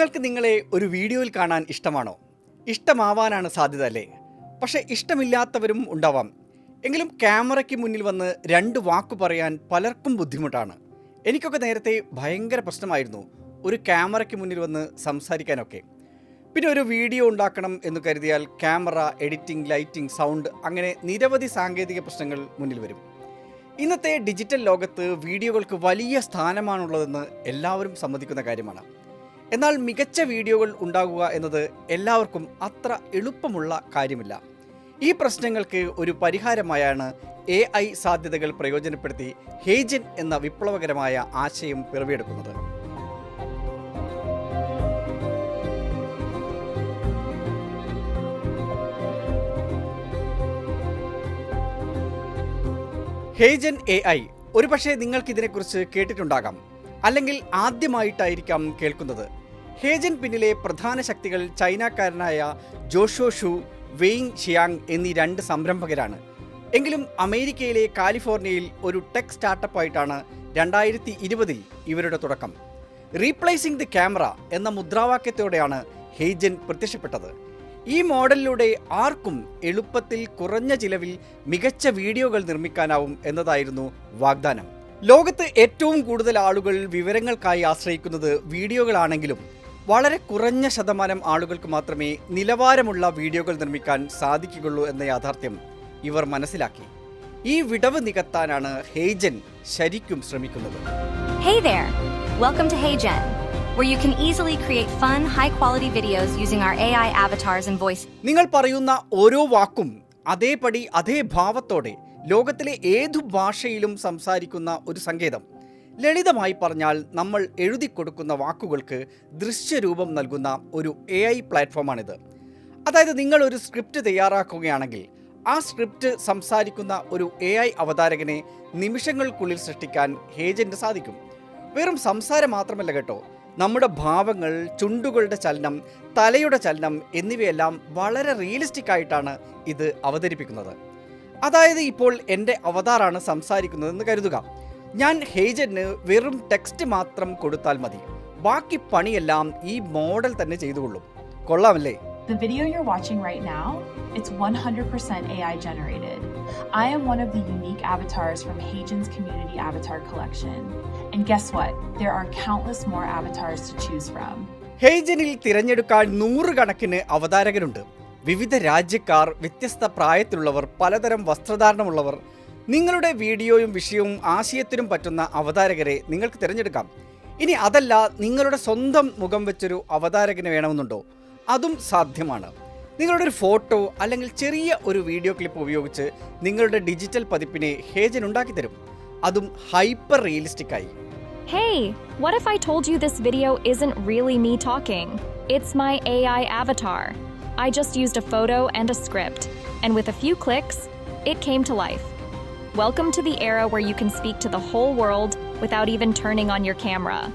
നിങ്ങൾക്ക് നിങ്ങളെ ഒരു വീഡിയോയിൽ കാണാൻ ഇഷ്ടമാണോ? ഇഷ്ടമാവാനാണ് സാധ്യത അല്ലേ പക്ഷേ ഇഷ്ടമില്ലാത്തവരും ഉണ്ടാവാം. എങ്കിലും ക്യാമറയ്ക്ക് മുന്നിൽ വന്ന് രണ്ട് വാക്ക് പറയാൻ പലർക്കും ബുദ്ധിമുട്ടാണ്. എനിക്കൊക്കെ നേരത്തെ ഭയങ്കര പ്രശ്നമായിരുന്നു ഒരു ക്യാമറയ്ക്ക് മുന്നിൽ വന്ന് സംസാരിക്കാനൊക്കെ. പിന്നെ ഒരു വീഡിയോ ഉണ്ടാക്കണം എന്ന് കരുതിയാൽ ക്യാമറ എഡിറ്റിംഗ് ലൈറ്റിംഗ് സൗണ്ട് അങ്ങനെ നിരവധി സാങ്കേതിക പ്രശ്നങ്ങൾ മുന്നിൽ വരും. ഇന്നത്തെ ഡിജിറ്റൽ ലോകത്ത് വീഡിയോകൾക്ക് വലിയ സ്ഥാനമാണുള്ളതെന്ന് എല്ലാവരും സമ്മതിക്കുന്ന കാര്യമാണ്. എന്നാൽ മികച്ച വീഡിയോകൾ ഉണ്ടാകുക എന്നത് എല്ലാവർക്കും അത്ര എളുപ്പമുള്ള കാര്യമില്ല. ഈ പ്രശ്നങ്ങൾക്ക് ഒരു പരിഹാരമായാണ് എ ഐ സാധ്യതകൾ പ്രയോജനപ്പെടുത്തി ഹേജൻ എന്ന വിപ്ലവകരമായ ആശയം പിറവിയെടുക്കുന്നത്. ഹേജൻ എ ഐ ഒരുപക്ഷെ നിങ്ങൾക്കിതിനെക്കുറിച്ച് കേട്ടിട്ടുണ്ടാകാം. അല്ലെങ്കിൽ ആദ്യമായിട്ടായിരിക്കാം കേൾക്കുന്നത്. ഹേജൻ പിന്നിലെ പ്രധാന ശക്തികൾ ചൈനക്കാരനായ ജോഷോ ഷു വെയിങ് ഷിയാങ് എന്നീ രണ്ട് സംരംഭകരാണ്. എങ്കിലും അമേരിക്കയിലെ കാലിഫോർണിയയിൽ ഒരു ടെക് സ്റ്റാർട്ടപ്പായിട്ടാണ് രണ്ടായിരത്തി ഇരുപതിൽ ഇവരുടെ തുടക്കം. റീപ്ലേസിംഗ് ദി ക്യാമറ എന്ന മുദ്രാവാക്യത്തോടെയാണ് ഹേജൻ പ്രത്യക്ഷപ്പെട്ടത്. ഈ മോഡലിലൂടെ ആർക്കും എളുപ്പത്തിൽ കുറഞ്ഞ ചിലവിൽ മികച്ച വീഡിയോകൾ നിർമ്മിക്കാനാവും എന്നതായിരുന്നു വാഗ്ദാനം. ലോകത്ത് ഏറ്റവും കൂടുതൽ ആളുകൾ വിവരങ്ങൾക്കായി ആശ്രയിക്കുന്നത് വീഡിയോകളാണെങ്കിലും വളരെ കുറഞ്ഞ ശതമാനം ആളുകൾക്ക് മാത്രമേ നിലവാരമുള്ള വീഡിയോകൾ നിർമ്മിക്കാൻ സാധിക്കുകയുള്ളൂ എന്ന യാഥാർത്ഥ്യം ഇവർ മനസ്സിലാക്കി ഈ വിടവ് നികത്താനാണ് ഹേജൻ ശരിക്കും ശ്രമിക്കുന്നത് Hey there! Welcome to HeyGen, where you can easily create fun, high quality videos using our AI avatars and voice. നിങ്ങൾ പറയുന്ന ഓരോ വാക്കും അതേപടി അതേ ഭാവത്തോടെ ലോകത്തിലെ ഏതു ഭാഷയിലും സംസാരിക്കുന്ന ഒരു സങ്കേതം ലളിതമായി പറഞ്ഞാൽ നമ്മൾ എഴുതി കൊടുക്കുന്ന വാക്കുകൾക്ക് ദൃശ്യരൂപം നൽകുന്ന ഒരു എ ഐ പ്ലാറ്റ്ഫോമാണിത്. അതായത് നിങ്ങൾ ഒരു സ്ക്രിപ്റ്റ് തയ്യാറാക്കുകയാണെങ്കിൽ ആ സ്ക്രിപ്റ്റ് സംസാരിക്കുന്ന ഒരു എ ഐ അവതാരകനെ നിമിഷങ്ങൾക്കുള്ളിൽ സൃഷ്ടിക്കാൻ ഹേജന്റ് സാധിക്കും. വെറും സംസാരം മാത്രമല്ല കേട്ടോ. നമ്മുടെ ഭാവങ്ങൾ ചുണ്ടുകളുടെ ചലനം തലയുടെ ചലനം എന്നിവയെല്ലാം വളരെ റിയലിസ്റ്റിക് ആയിട്ടാണ് ഇത് അവതരിപ്പിക്കുന്നത്. അതായത് ഇപ്പോൾ എന്റെ അവതാറാണ് സംസാരിക്കുന്നതെന്ന് കരുതുക. ഞാൻ ഹേജന് വെറും ടെക്സ്റ്റ് മാത്രം കൊടുത്താൽ മതി ബാക്കി പണിയെല്ലാം ഈ മോഡൽ തന്നെ ചെയ്തുകൊള്ളും കൊള്ളാമല്ലേ The video you're watching right now, it's 100% AI generated. I am one of the unique avatars from Hagen's Community Avatar Collection. And guess what? There are countless more avatars to choose from. ഹേജനിൽ തിരഞ്ഞെടുക്കാൻ നൂറുകണക്കിന് അവതാരകരുണ്ട് വിവിധ രാജ്യക്കാർ വ്യത്യസ്ത പ്രായത്തിലുള്ളവർ പലതരം വസ്ത്രധാരണമുള്ളവർ നിങ്ങളുടെ വീഡിയോയും വിഷയവും ആശയത്തിനും പറ്റുന്ന അവതാരകരെ നിങ്ങൾക്ക് തിരഞ്ഞെടുക്കാം ഇനി അതല്ല നിങ്ങളുടെ സ്വന്തം മുഖം വെച്ചൊരു അവതാരകന് വേണമെന്നുണ്ടോ അതും സാധ്യമാണ് നിങ്ങളുടെ ഒരു ഫോട്ടോ അല്ലെങ്കിൽ ചെറിയ ഒരു വീഡിയോ ക്ലിപ്പ് ഉപയോഗിച്ച് നിങ്ങളുടെ ഡിജിറ്റൽ പതിപ്പിനെ ഹേജൻ ഉണ്ടാക്കി തരും അതും ഹൈപ്പർ റിയലിസ്റ്റിക് ആയി Hey, what if I told you this video isn't really me talking? It's my AI avatar. I just used a photo and a script, and with a few clicks, it came to life. Welcome to the era where you can speak to the whole world without even turning on your camera.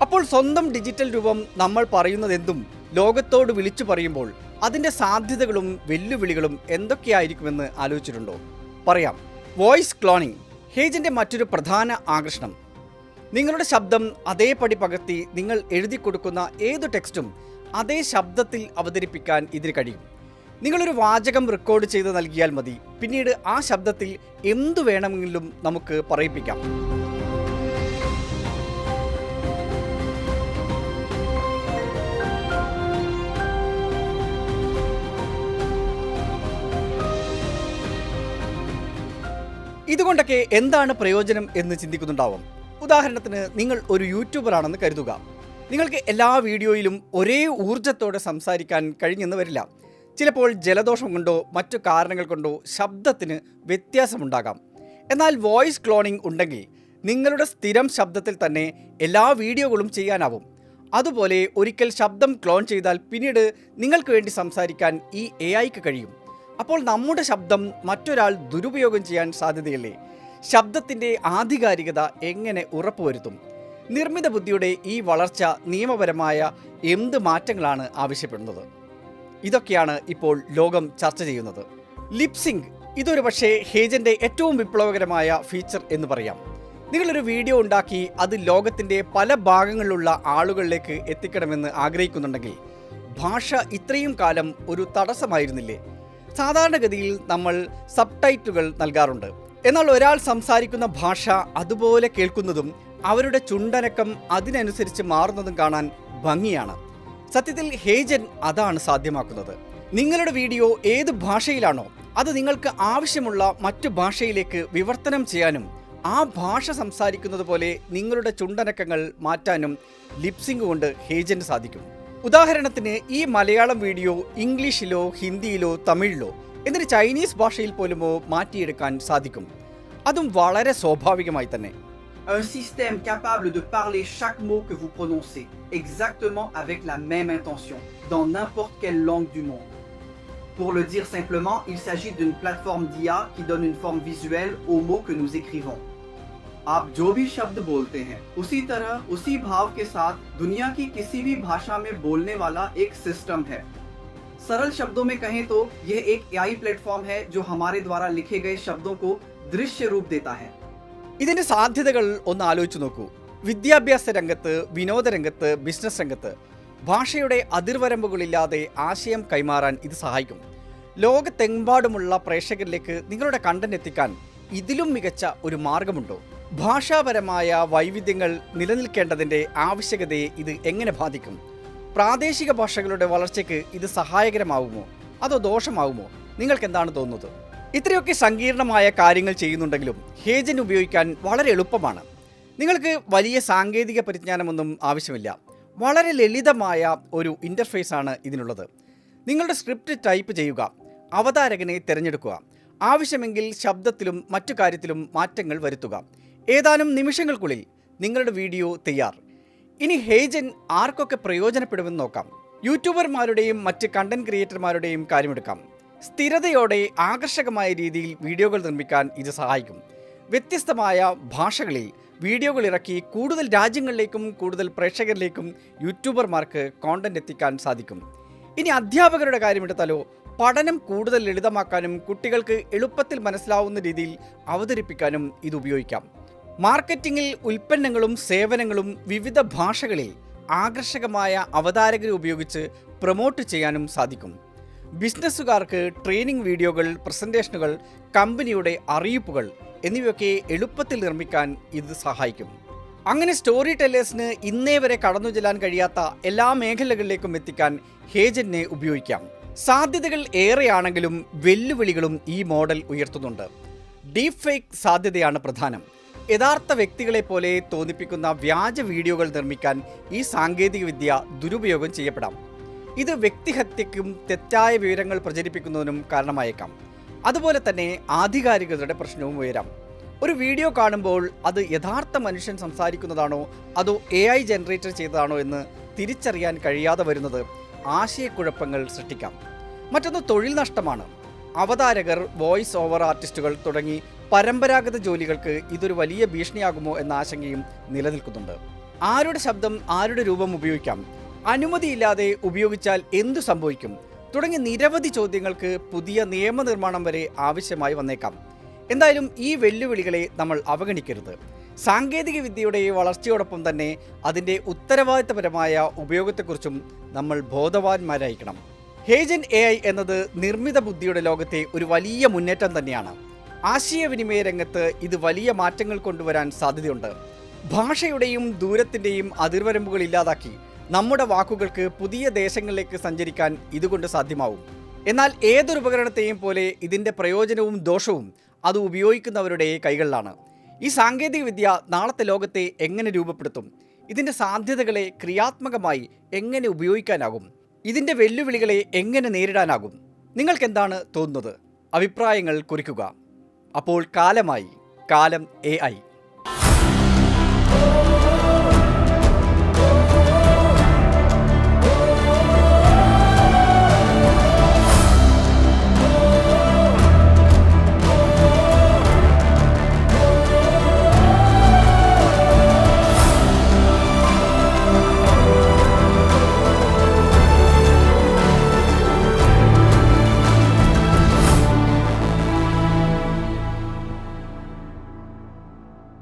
അപ്പോൾ സ്വന്തം digital രൂപം നമ്മൾ പറയുന്നതെന്തും ലോകത്തോട് വിളിച്ചു പറയുമ്പോൾ അതിന്റെ സാധ്യതകളും വെല്ലുവിളികളും എന്തൊക്കെയായിരിക്കുമെന്ന് ആലോചിച്ചിട്ടുണ്ടോ? പറയാം. വോയിസ് ക്ലോണിംഗ് ഹേജിന്റെ മറ്റൊരു പ്രധാന ആകർഷണം. നിങ്ങളുടെ ശബ്ദം അതേപടി പകർത്തി നിങ്ങൾ എഴുതി കൊടുക്കുന്ന ഏത് ടെക്സ്റ്റും അതേ ശബ്ദത്തിൽ അവതരിപ്പിക്കാൻ ഇതിന് കഴിയും. നിങ്ങളൊരു വാചകം റെക്കോർഡ് ചെയ്ത് നൽകിയാൽ മതി. പിന്നീട് ആ ശബ്ദത്തിൽ എന്തു വേണമെങ്കിലും നമുക്ക് പറയിപ്പിക്കാം. ഇതുകൊണ്ടൊക്കെ എന്താണ് പ്രയോജനം എന്ന് ചിന്തിക്കുന്നുണ്ടാവും. ഉദാഹരണത്തിന് നിങ്ങൾ ഒരു യൂട്യൂബർ ആണെന്ന് കരുതുക. നിങ്ങൾക്ക് എല്ലാ വീഡിയോയിലും ഒരേ ഊർജത്തോടെ സംസാരിക്കാൻ കഴിഞ്ഞെന്ന് വരില്ല. ചിലപ്പോൾ ജലദോഷം കൊണ്ടോ മറ്റു കാരണങ്ങൾ കൊണ്ടോ ശബ്ദത്തിന് വ്യത്യാസമുണ്ടാകാം. എന്നാൽ വോയിസ് ക്ലോണിംഗ് ഉണ്ടെങ്കിൽ നിങ്ങളുടെ സ്ഥിരം ശബ്ദത്തിൽ തന്നെ എല്ലാ വീഡിയോകളും ചെയ്യാനാവും. അതുപോലെ ഒരിക്കൽ ശബ്ദം ക്ലോൺ ചെയ്താൽ പിന്നീട് നിങ്ങൾക്ക് വേണ്ടി സംസാരിക്കാൻ ഈ എ ഐക്ക് കഴിയും. അപ്പോൾ നമ്മുടെ ശബ്ദം മറ്റൊരാൾ ദുരുപയോഗം ചെയ്യാൻ സാധ്യതയില്ലേ? ശബ്ദത്തിന്റെ ആധികാരികത എങ്ങനെ ഉറപ്പുവരുത്തും? നിർമ്മിത ബുദ്ധിയുടെ ഈ വളർച്ച നിയമപരമായ എന്ത് മാറ്റങ്ങളാണ് ആവശ്യപ്പെടുന്നത്? ഇതൊക്കെയാണ് ഇപ്പോൾ ലോകം ചർച്ച ചെയ്യുന്നത്. ലിപ്സിംഗ് ഇതൊരു പക്ഷേ ഹേജന്റെ ഏറ്റവും വിപ്ലവകരമായ ഫീച്ചർ എന്ന് പറയാം. നിങ്ങളൊരു വീഡിയോ ഉണ്ടാക്കി അത് ലോകത്തിന്റെ പല ഭാഗങ്ങളിലുള്ള ആളുകളിലേക്ക് എത്തിക്കണമെന്ന് ആഗ്രഹിക്കുന്നുണ്ടെങ്കിൽ ഭാഷ ഇത്രയും കാലം ഒരു തടസ്സമായിരുന്നില്ലേ? സാധാരണഗതിയിൽ നമ്മൾ സബ് ടൈറ്റിലുകൾ നൽകാറുണ്ട്. എന്നാൽ ഒരാൾ സംസാരിക്കുന്ന ഭാഷ അതുപോലെ കേൾക്കുന്നതും അവരുടെ ചുണ്ടനക്കം അതിനനുസരിച്ച് മാറുന്നതും കാണാൻ ഭംഗിയാണ്. സത്യത്തിൽ ഹേജൻ അതാണ് സാധ്യമാക്കുന്നത്. നിങ്ങളുടെ വീഡിയോ ഏത് ഭാഷയിലാണോ അത് നിങ്ങൾക്ക് ആവശ്യമുള്ള മറ്റു ഭാഷയിലേക്ക് വിവർത്തനം ചെയ്യാനും ആ ഭാഷ സംസാരിക്കുന്നത് പോലെ നിങ്ങളുടെ ചുണ്ടനക്കങ്ങൾ മാറ്റാനും ലിപ്സിംഗ് കൊണ്ട് ഹേജന് സാധിക്കും. ഉദാഹരണത്തിന് ഈ മലയാളം വീഡിയോ ഇംഗ്ലീഷിലോ ഹിന്ദിയിലോ തമിഴിലോ എന്നിട്ട് ചൈനീസ് ഭാഷയിൽ പോലുമോ മാറ്റിയെടുക്കാൻ സാധിക്കും. അതും വളരെ സ്വാഭാവികമായി തന്നെ. Un système capable de parler chaque mot que vous prononcez, exactement avec la même intention, dans n'importe quelle langue du monde. Pour le dire simplement, il s'agit d'une plateforme d'IA qui donne une forme visuelle aux mots que nous écrivons. आप जो भी शब्द बोलते हैं उसी तरह उसी भाव के साथ दुनिया की किसी भी भाषा में बोलने वाला एक सिस्टम है सरल शब्दों में कहें तो यह एक एआई प्लेटफॉर्म है जो हमारे द्वारा लिखे गए शब्दों को दृश्य रूप देता है ഇതിന്റെ സാധ്യതകൾ ഒന്ന് ആലോചിച്ച് നോക്കൂ. വിദ്യാഭ്യാസ രംഗത്ത് വിനോദ രംഗത്ത് ബിസിനസ് രംഗത്ത് ഭാഷയുടെ അതിർവരമ്പുകളില്ലാതെ ആശയം കൈമാറാൻ ഇത് സഹായിക്കും. ലോകത്തെമ്പാടുമുള്ള പ്രേക്ഷകരിലേക്ക് നിങ്ങളുടെ കണ്ടന്റ് എത്തിക്കാൻ ഇതിലും മികച്ച ഒരു മാർഗമുണ്ടോ? ഭാഷാപരമായ വൈവിധ്യങ്ങൾ നിലനിൽക്കേണ്ടതിന്റെ ആവശ്യകതയെ ഇത് എങ്ങനെ ബാധിക്കും? പ്രാദേശിക ഭാഷകളുടെ വളർച്ചയ്ക്ക് ഇത് സഹായകരമാവുമോ? അതോ ദോഷമാവുമോ? നിങ്ങൾക്ക് എന്താണ് തോന്നുന്നത്? ഇത്രയൊക്കെ സങ്കീർണമായ കാര്യങ്ങൾ ചെയ്യുന്നുണ്ടെങ്കിലും ഹേജൻ ഉപയോഗിക്കാൻ വളരെ എളുപ്പമാണ്. നിങ്ങൾക്ക് വലിയ സാങ്കേതിക പരിജ്ഞാനമൊന്നും ആവശ്യമില്ല. വളരെ ലളിതമായ ഒരു ഇന്റർഫേസ് ആണ് ഇതിനുള്ളത്. നിങ്ങളുടെ സ്ക്രിപ്റ്റ് ടൈപ്പ് ചെയ്യുക അവതാരകനെ തിരഞ്ഞെടുക്കുക ആവശ്യമെങ്കിൽ ശബ്ദത്തിലും മറ്റു കാര്യത്തിലും മാറ്റങ്ങൾ വരുത്തുക. ഏതാനും നിമിഷങ്ങൾക്കുള്ളിൽ നിങ്ങളുടെ വീഡിയോ തയ്യാർ. ഇനി ഹേജൻ ആർക്കൊക്കെ പ്രയോജനപ്പെടുമെന്ന് നോക്കാം. യൂട്യൂബർമാരുടെയും മറ്റ് കണ്ടന്റ് ക്രിയേറ്റർമാരുടെയും കാര്യമെടുക്കാം. സ്ഥിരതയോടെ ആകർഷകമായ രീതിയിൽ വീഡിയോകൾ നിർമ്മിക്കാൻ ഇത് സഹായിക്കും. വ്യത്യസ്തമായ ഭാഷകളിൽ വീഡിയോകൾ ഇറക്കി കൂടുതൽ രാജ്യങ്ങളിലേക്കും കൂടുതൽ പ്രേക്ഷകരിലേക്കും യൂട്യൂബർമാർക്ക് കോണ്ടന്റ് എത്തിക്കാൻ സാധിക്കും. ഇനി അധ്യാപകരുടെ കാര്യമെടുത്താലോ പഠനം കൂടുതൽ ലളിതമാക്കാനും കുട്ടികൾക്ക് എളുപ്പത്തിൽ മനസ്സിലാവുന്ന രീതിയിൽ അവതരിപ്പിക്കാനും ഇത് ഉപയോഗിക്കാം. മാർക്കറ്റിംഗിൽ ഉൽപ്പന്നങ്ങളും സേവനങ്ങളും വിവിധ ഭാഷകളിൽ ആകർഷകമായ അവതാരകരെ ഉപയോഗിച്ച് പ്രൊമോട്ട് ചെയ്യാനും സാധിക്കും. ബിസിനസ്സുകാർക്ക് ട്രെയിനിങ് വീഡിയോകൾ പ്രസന്റേഷനുകൾ കമ്പനിയുടെ അറിയിപ്പുകൾ എന്നിവയൊക്കെ എളുപ്പത്തിൽ നിർമ്മിക്കാൻ ഇത് സഹായിക്കും. അങ്ങനെ സ്റ്റോറി ടെല്ലേഴ്സിന് ഇന്നേ വരെ കടന്നു ചെല്ലാൻ കഴിയാത്ത എല്ലാ മേഖലകളിലേക്കും എത്തിക്കാൻ ഹേജനെ ഉപയോഗിക്കാം. സാധ്യതകൾ ഏറെയാണെങ്കിലും വെല്ലുവിളികളും ഈ മോഡൽ ഉയർത്തുന്നുണ്ട്. ഡീപ് ഫേക്ക് സാധ്യതയാണ് പ്രധാനം. യഥാർത്ഥ വ്യക്തികളെ പോലെ തോന്നിപ്പിക്കുന്ന വ്യാജ വീഡിയോകൾ നിർമ്മിക്കാൻ ഈ സാങ്കേതികവിദ്യ ദുരുപയോഗം ചെയ്യപ്പെടാം. ഇത് വ്യക്തിഹത്യക്കും തെറ്റായ വിവരങ്ങൾ പ്രചരിപ്പിക്കുന്നതിനും കാരണമായേക്കാം. അതുപോലെ തന്നെ ആധികാരികതയുടെ പ്രശ്നവും ഉയരാം. ഒരു വീഡിയോ കാണുമ്പോൾ അത് യഥാർത്ഥ മനുഷ്യൻ സംസാരിക്കുന്നതാണോ അതോ എ ഐ ജനറേറ്റർ ചെയ്തതാണോ എന്ന് തിരിച്ചറിയാൻ കഴിയാതെ വരുന്നത് ആശയക്കുഴപ്പങ്ങൾ സൃഷ്ടിക്കാം. മറ്റൊന്ന് തൊഴിൽ നഷ്ടമാണ്. അവതാരകർ വോയിസ് ഓവർ ആർട്ടിസ്റ്റുകൾ തുടങ്ങി പരമ്പരാഗത ജോലികൾക്ക് ഇതൊരു വലിയ ഭീഷണിയാകുമോ എന്ന ആശങ്കയും നിലനിൽക്കുന്നുണ്ട്. ആരുടെ ശബ്ദം ആരുടെ രൂപം ഉപയോഗിക്കാം? അനുമതിയില്ലാതെ ഉപയോഗിച്ചാൽ എന്തു സംഭവിക്കും? തുടങ്ങി നിരവധി ചോദ്യങ്ങൾക്ക് പുതിയ നിയമനിർമ്മാണം വരെ ആവശ്യമായി വന്നേക്കാം. എന്തായാലും ഈ വെല്ലുവിളികളെ നമ്മൾ അവഗണിക്കരുത്. സാങ്കേതിക വിദ്യയുടെ വളർച്ചയോടൊപ്പം തന്നെ അതിന്റെ ഉത്തരവാദിത്തപരമായ ഉപയോഗത്തെക്കുറിച്ചും നമ്മൾ ബോധവാന്മാരായിരിക്കണം. ഹേജൻ എ ഐ എന്നത് നിർമ്മിത ബുദ്ധിയുടെ ലോകത്തെ ഒരു വലിയ മുന്നേറ്റം തന്നെയാണ്. ആശയവിനിമയ രംഗത്ത് ഇത് വലിയ മാറ്റങ്ങൾ കൊണ്ടുവരാൻ സാധ്യതയുണ്ട്. ഭാഷയുടെയും ദൂരത്തിന്റെയും അതിർവരമ്പുകൾ ഇല്ലാതാക്കി നമ്മുടെ വാക്കുകൾക്ക് പുതിയ ദേശങ്ങളിലേക്ക് സഞ്ചരിക്കാൻ ഇതുകൊണ്ട് സാധ്യമാവും. എന്നാൽ ഏതൊരു ഉപകരണത്തെയും പോലെ ഇതിന്റെ പ്രയോജനവും ദോഷവും അത് ഉപയോഗിക്കുന്നവരുടെ കൈകളിലാണ്. ഈ സാങ്കേതികവിദ്യ നാളത്തെ ലോകത്തെ എങ്ങനെ രൂപപ്പെടുത്തും? ഇതിന്റെ സാധ്യതകളെ ക്രിയാത്മകമായി എങ്ങനെ ഉപയോഗിക്കാനാകും? ഇതിന്റെ വെല്ലുവിളികളെ എങ്ങനെ നേരിടാനാകും? നിങ്ങൾക്കെന്താണ് തോന്നുന്നത്? അഭിപ്രായങ്ങൾ കുറിക്കുക. അപ്പോൾ കാലമായി. കാലം എ